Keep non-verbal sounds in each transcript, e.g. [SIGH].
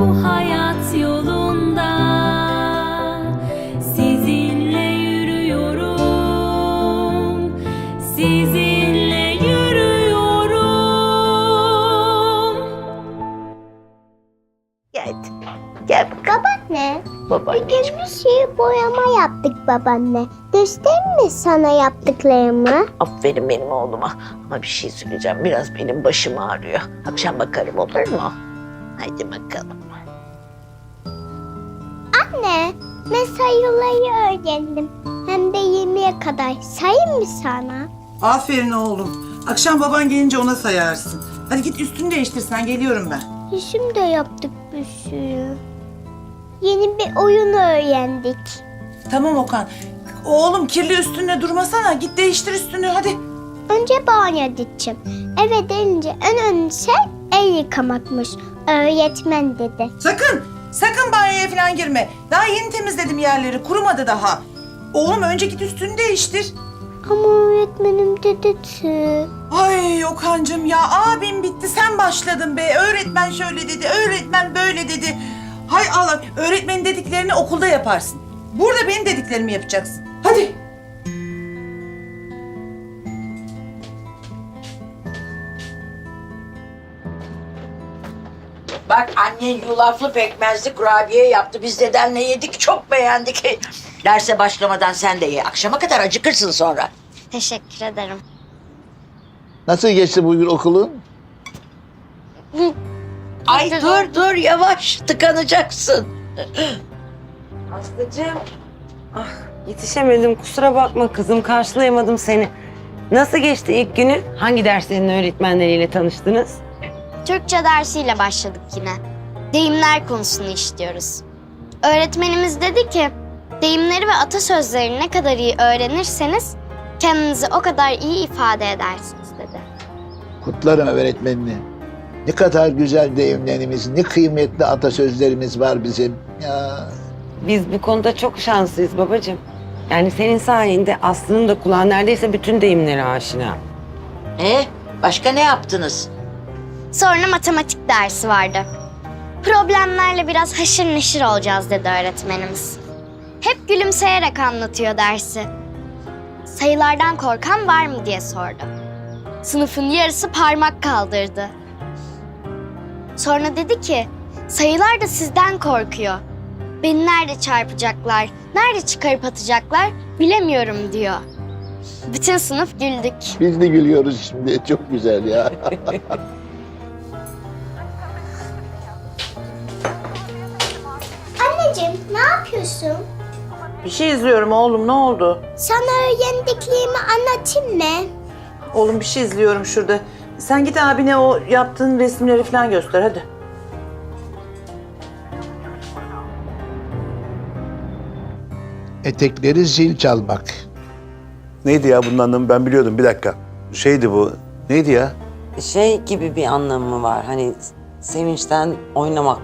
bu hayat yolunda sizinle yürüyorum sizinle yürüyorum Gel. Gel. Babaanne. Babacığım. Geçmiş yıl boyama yaptık babaanne. Göstereyim mi sana yaptıklarımı? Aferin benim oğluma. Ama bir şey söyleyeceğim. Biraz benim başım ağrıyor. Akşam bakarım olur mu? Hadi bakalım. Anne, ben sayıları öğrendim. Hem de 20'ye kadar. Sayayım mı sana? Aferin oğlum. Akşam baban gelince ona sayarsın. Hadi git üstünü değiştir sen geliyorum ben. Resim de yaptık bir sürü. Yeni bir oyun öğrendik. Tamam Okan. Oğlum kirli üstünde durmasana. Git değiştir üstünü hadi. Önce banyo edeceğim. Eve gelince en önemli şey el yıkamakmış. Öğretmen dedi. Sakın, sakın banyoya falan girme. Daha yeni temizledim yerleri. Kurumadı daha. Oğlum önce git üstünü değiştir. Ama öğretmenim dedi ki... Ay Okan'cığım ya abim bitti sen başladın be. Öğretmen şöyle dedi, öğretmen böyle dedi. Hay Allah, öğretmenin dediklerini okulda yaparsın. Burada benim dediklerimi yapacaksın. Hadi. Bak annen yulaflı pekmezli kurabiye yaptı. Biz dedenle yedik çok beğendik. [LAUGHS] Derse başlamadan sen de ye. Akşama kadar acıkırsın sonra. Teşekkür ederim. Nasıl geçti bugün okulun? Ay dur dur yavaş tıkanacaksın. [GASPS] Aslıcığım. Ah yetişemedim kusura bakma kızım karşılayamadım seni. Nasıl geçti ilk günü? Hangi derslerin öğretmenleriyle tanıştınız? Türkçe dersiyle başladık yine. Deyimler konusunu işliyoruz. Öğretmenimiz dedi ki, deyimleri ve atasözlerini ne kadar iyi öğrenirseniz kendinizi o kadar iyi ifade edersiniz dedi. Kutlarım öğretmenini. Ne kadar güzel deyimlerimiz, ne kıymetli atasözlerimiz var bizim. Ya Biz bu konuda çok şanslıyız babacığım. Yani senin sayende Aslı'nın da kulağı neredeyse bütün deyimlere aşina. E başka ne yaptınız? Sonra matematik dersi vardı. Problemlerle biraz haşır neşir olacağız dedi öğretmenimiz. Hep gülümseyerek anlatıyor dersi. Sayılardan korkan var mı diye sordu. Sınıfın yarısı parmak kaldırdı. Sonra dedi ki, sayılar da sizden korkuyor. Beni nerede çarpacaklar, nerede çıkarıp atacaklar bilemiyorum diyor. Bütün sınıf güldük. biz de gülüyoruz şimdi. Çok güzel ya. [LAUGHS] yapıyorsun? Bir şey izliyorum oğlum ne oldu? Sana öğrendiklerimi anlatayım mı? Oğlum bir şey izliyorum şurada. Sen git abine o yaptığın resimleri falan göster hadi. Etekleri zil çalmak. Neydi ya bunun anlamı ben biliyordum bir dakika. Şeydi bu. Neydi ya? Şey gibi bir anlamı var hani sevinçten oynamak.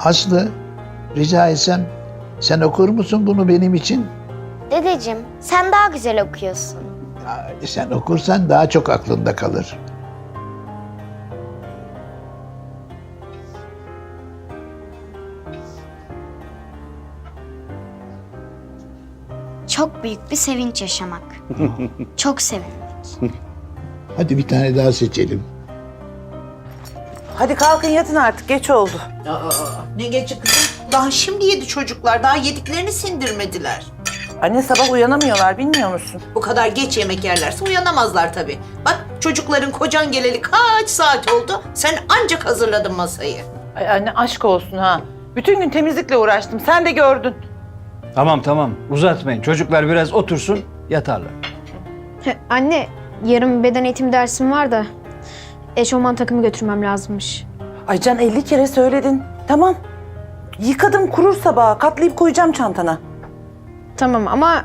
Aslı, rica etsem sen okur musun bunu benim için? Dedeciğim, sen daha güzel okuyorsun. Ya, Sen okursan daha çok aklında kalır. Çok büyük bir sevinç yaşamak. [LAUGHS] Çok sevindik. Hadi bir tane daha seçelim. Hadi kalkın yatın artık geç oldu. Ne geçi kızım? Daha şimdi yedi çocuklar. Daha yediklerini sindirmediler. Anne sabah uyanamıyorlar bilmiyor musun? Bu kadar geç yemek yerlerse uyanamazlar tabii. Bak çocukların kocan geleli kaç saat oldu? Sen ancak hazırladın masayı. Ay anne aşk olsun ha. Bütün gün temizlikle uğraştım sen de gördün. Tamam tamam uzatmayın. Çocuklar biraz otursun yatarlar. Anne, yarın beden eğitimi dersim var da eşofman takımı götürmem lazımmış. Ay Can 50 kere söyledin. Tamam. Yıkadım kurur sabaha katlayıp koyacağım çantana. Tamam ama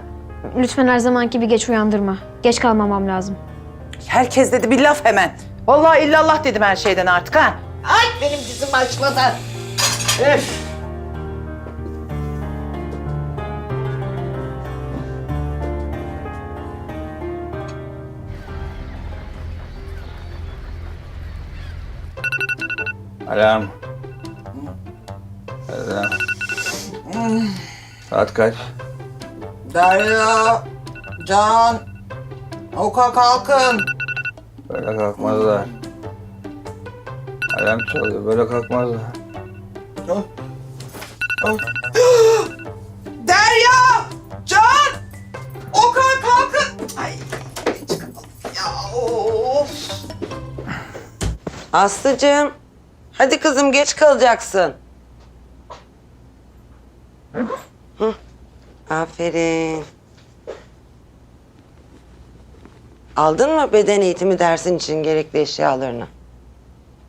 lütfen her zamanki gibi geç uyandırma. Geç kalmamam lazım. Herkes dedi bir laf hemen. Vallahi illallah dedim her şeyden artık ha. Ay benim dizim başladı. Öf. Alarm. Alarm. Saat kaç? Derya, Can, Oka kalkın. Böyle kalkmazlar. Alarm çalıyor. Böyle kalkmazlar. Derya! Can! Okan kalkın! Ay ya of! Aslıcığım. Hadi kızım geç kalacaksın. Aferin. Aldın mı beden eğitimi dersin için gerekli eşyalarını?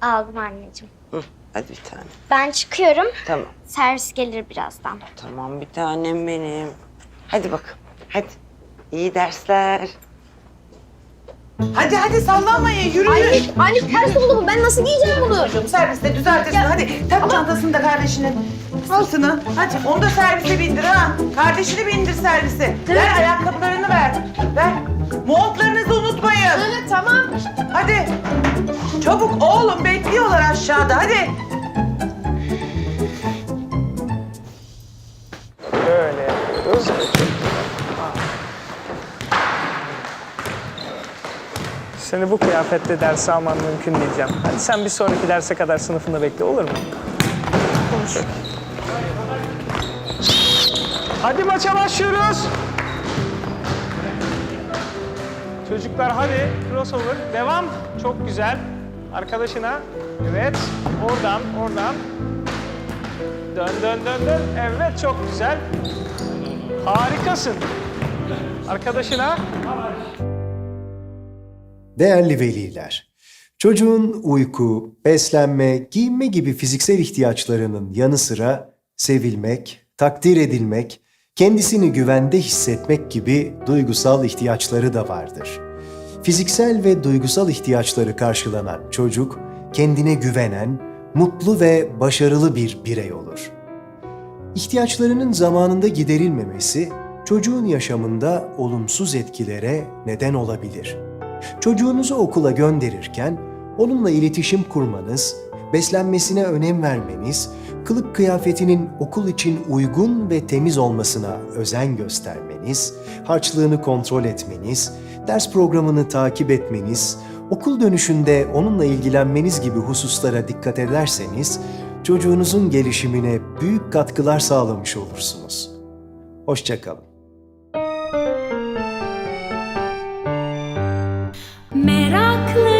Aldım anneciğim. Hı. Hadi bir tane. Ben çıkıyorum. Tamam. Servis gelir birazdan. Tamam bir tanem benim. Hadi bakalım. Hadi. İyi dersler. Hadi hadi sallanmayın yürüyün. Anne ters oldu bu. Ben nasıl giyeceğim bunu? Çocuğum serviste düzeltirsin. Hadi tak çantasını da kardeşinin sırtına. Hadi onu da servise bindir ha. Kardeşini bindir servise. Ver ayakkabılarını ver. Ver. Montlarınızı unutmayın. Evet tamam. Hadi. Çabuk oğlum bekliyorlar aşağıda hadi. Böyle yapıyoruz. Seni bu kıyafetle derse alman mümkün değil Can. Hadi sen bir sonraki derse kadar sınıfında bekle olur mu? Konuş. Hadi maça başlıyoruz. Çocuklar hadi crossover devam. Çok güzel. Arkadaşına evet oradan oradan Dön dön dön dön. Evet çok güzel. Harikasın. Arkadaşına. Değerli veliler, çocuğun uyku, beslenme, giyinme gibi fiziksel ihtiyaçlarının yanı sıra sevilmek, takdir edilmek, kendisini güvende hissetmek gibi duygusal ihtiyaçları da vardır. Fiziksel ve duygusal ihtiyaçları karşılanan çocuk, kendine güvenen, mutlu ve başarılı bir birey olur. İhtiyaçlarının zamanında giderilmemesi, çocuğun yaşamında olumsuz etkilere neden olabilir. Çocuğunuzu okula gönderirken onunla iletişim kurmanız, beslenmesine önem vermeniz, kılık kıyafetinin okul için uygun ve temiz olmasına özen göstermeniz, harçlığını kontrol etmeniz, ders programını takip etmeniz, okul dönüşünde onunla ilgilenmeniz gibi hususlara dikkat ederseniz, çocuğunuzun gelişimine büyük katkılar sağlamış olursunuz. Hoşçakalın. Benim